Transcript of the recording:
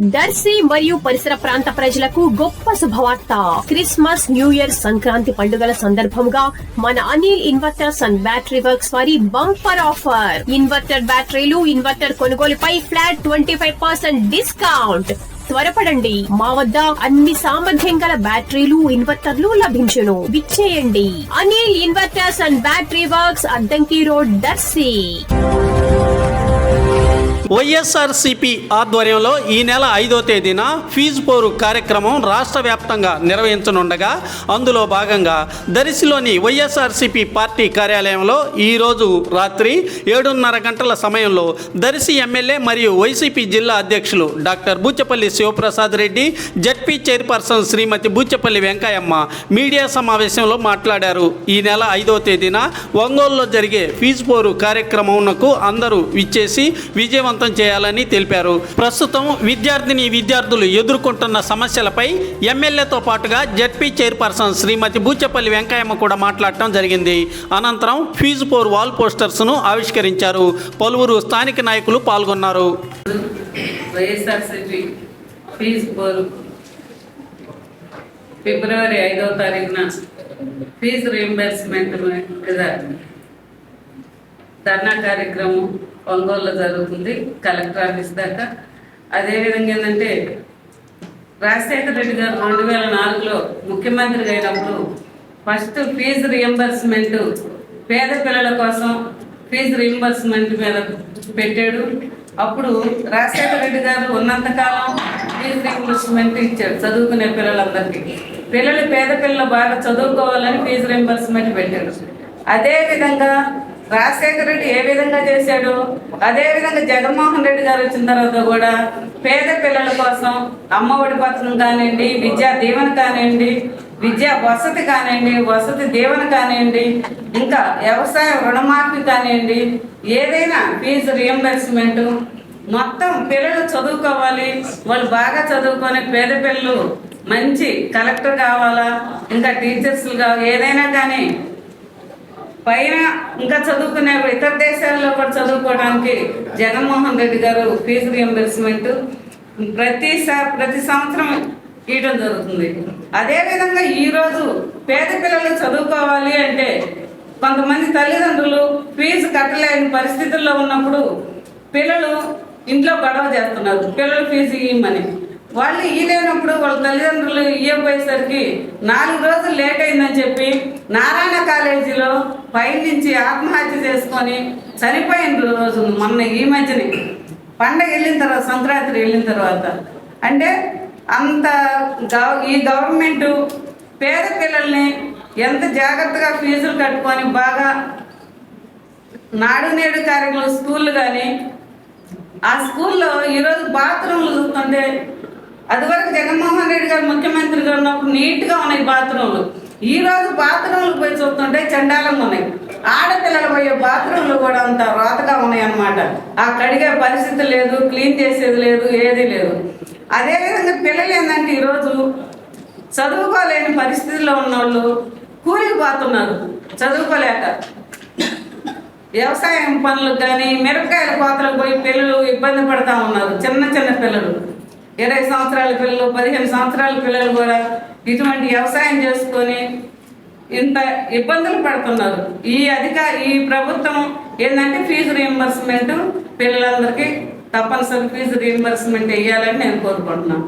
దర్శి మరియు పరిసర ప్రాంత ప్రజలకు గొప్ప శుభవార్త. క్రిస్మస్ న్యూ ఇయర్ సంక్రాంతి పండుగల సందర్భంగా మన Anil inverters and battery works వారి బంపర్ ఆఫర్. ఇన్వర్టర్ బ్యాటరీలు ఇన్వర్టర్ కొనుగోలుపై flat twenty five percent discount. త్వరపడండి. మా వద్ద అన్ని సామర్థ్యం గల బ్యాటరీలు ఇన్వర్టర్లు లభించును. విచ్చేయండి. Anil inverters and battery works Addanki road Darsi. YSRCP ఆధ్వర్యంలో ఈ నెల ఐదో తేదీన ఫీజు పోరు కార్యక్రమం రాష్ట్ర వ్యాప్తంగా నిర్వహించనుండగా అందులో భాగంగా దరిసిలోని వైఎస్ఆర్సిపి పార్టీ కార్యాలయంలో ఈరోజు రాత్రి ఏడున్నర గంటల సమయంలో దరిసి ఎమ్మెల్యే మరియు వైసీపీ జిల్లా అధ్యక్షులు doctor Buchepalli Sivaprasad Reddy ZP chairperson Srimathi Buchepalli Venkayamma media సమావేశంలో మాట్లాడారు. ఈ నెల ఐదో తేదీన ఒంగోలులో జరిగే ఫీజు పోరు కార్యక్రమంకు అందరూ విచ్చేసి విజయవంతం చేయాలని తెలిపారు. ప్రస్తుతం విద్యార్థిని విద్యార్థులు ఎదుర్కొంటున్న సమస్యలపై ఎమ్మెల్యేతో పాటుగా జడ్పీ చైర్పర్సన్ శ్రీమతి బూచపల్లి వెంకయ్యమ్మ కూడా మాట్లాడటం జరిగింది. అనంతరం ఫీజు ఫోర్ వాల్ పోస్టర్స్ను ఆవిష్కరించారు. పలువురు స్థానిక నాయకులు పాల్గొన్నారు. ఫిబ్రవరి ఐదవ తారీఖున ఫీజు రీంబర్స్మెంట్ ధర్నా కార్యక్రమం ఒంగోలులో జరుగుతుంది కలెక్టర్ ఆఫీస్ దాకా. అదేవిధంగా ఏంటంటే రాజశేఖర రెడ్డి గారు రెండు వేల నాలుగులో ముఖ్యమంత్రి అయినప్పుడు ఫస్ట్ ఫీజు రియంబర్స్మెంట్ పేద పిల్లల కోసం ఫీజు రియంబర్స్మెంట్ మీద పెట్టాడు. అప్పుడు రాజశేఖర రెడ్డి గారు ఉన్నంతకాలం ఫీజు రియంబర్స్మెంట్ ఇచ్చాడు చదువుకునే పిల్లలందరికీ. పిల్లలు పేద పిల్లలు బాగా చదువుకోవాలని ఫీజు రియంబర్స్మెంట్ పెట్టాడు. అదేవిధంగా రాజశేఖర రెడ్డి ఏ విధంగా చేశాడు? అదే విధంగా జగన్మోహన్ రెడ్డి గారు వచ్చిన తర్వాత కూడా పేద పిల్లల కోసం అమ్మఒడి పథకం కానివ్వండి విద్యా దీవెన కానివ్వండి విద్యా వసతి కానివ్వండి వసతి దీవెన కానివ్వండి ఇంకా వ్యవసాయ రుణమాఫీ కానివ్వండి ఏదైనా ఫీజు రియంబర్స్మెంట్ మొత్తం పిల్లలు చదువుకోవాలి. వాళ్ళు బాగా చదువుకొని పేద పిల్లలు మంచి కలెక్టర్ కావాలా? ఇంకా టీచర్స్లు కావాలి ఏదైనా కానీ పైన ఇంకా చదువుకునే ఇతర దేశాల్లో కూడా చదువుకోవడానికి జగన్మోహన్ రెడ్డి గారు ఫీజు రియంబర్స్మెంట్ ప్రతి ప్రతి సంవత్సరం ఇవ్వడం జరుగుతుంది. అదేవిధంగా ఈరోజు పేద పిల్లలు చదువుకోవాలి అంటే కొంతమంది తల్లిదండ్రులు ఫీజు కట్టలేని పరిస్థితుల్లో ఉన్నప్పుడు పిల్లలు ఇంట్లో గొడవ చేస్తున్నారు. పిల్లలు ఫీజు ఇవ్వమని. వాళ్ళు ఇయ్యలేనప్పుడు వాళ్ళ తల్లిదండ్రులు ఇవ్వబోయేసరికి నాలుగు రోజులు లేట్ అయిందని చెప్పి నారాయణ కాలేజీలో పైనుంచి ఆత్మహత్య చేసుకొని చనిపోయిన రోజు మొన్న ఈ మధ్యనే. పండగ వెళ్ళిన తర్వాత సంక్రాంతి వెళ్ళిన తర్వాత. అంటే అంత గవ- ఈ గవర్నమెంట్ పేద పిల్లల్ని ఎంత జాగ్రత్తగా ఫీజులు కట్టుకొని బాగా నాడు నేడు కార్యక్రమం స్కూళ్ళు కానీ ఆ స్కూల్లో ఈరోజు బాత్రూమ్లు చూస్తుంటే అదివరకు జగన్మోహన్ రెడ్డి గారు ముఖ్యమంత్రిగా ఉన్నప్పుడు నీట్గా ఉన్నాయి బాత్రూమ్లు ఈ రోజు బాత్రూమ్లు పోయి చూస్తుంటే చండాలంగా ఉన్నాయి. ఆడపిల్లలు పోయే బాత్రూమ్లు కూడా అంత రోతగా ఉన్నాయి అన్నమాట ఆ కడిగే పరిస్థితి లేదు క్లీన్ చేసేది లేదు ఏది లేదు. అదేవిధంగా పిల్లలు ఏంటంటే ఈరోజు చదువుకోలేని పరిస్థితిలో ఉన్నోళ్ళు కూలికి పోతున్నారు. చదువుకోలేక. వ్యవసాయం పనులకు కానీ మిరపకాయల కోతలకు పోయి పిల్లలు ఇబ్బంది పడతా ఉన్నారు. చిన్న చిన్న పిల్లలు. ఇరవై సంవత్సరాల పిల్లలు పదిహేను సంవత్సరాల పిల్లలు కూడా ఇటువంటి వ్యవసాయం చేసుకొని ఇంత ఇబ్బందులు పడుతున్నారు. ఈ అధికార ఈ ప్రభుత్వం ఏంటంటే ఫీజు రీఎంబర్స్మెంట్ పిల్లలందరికీ తప్పనిసరి ఫీజు రీఎంబర్స్మెంట్ వేయాలని నేను కోరుకుంటున్నాను.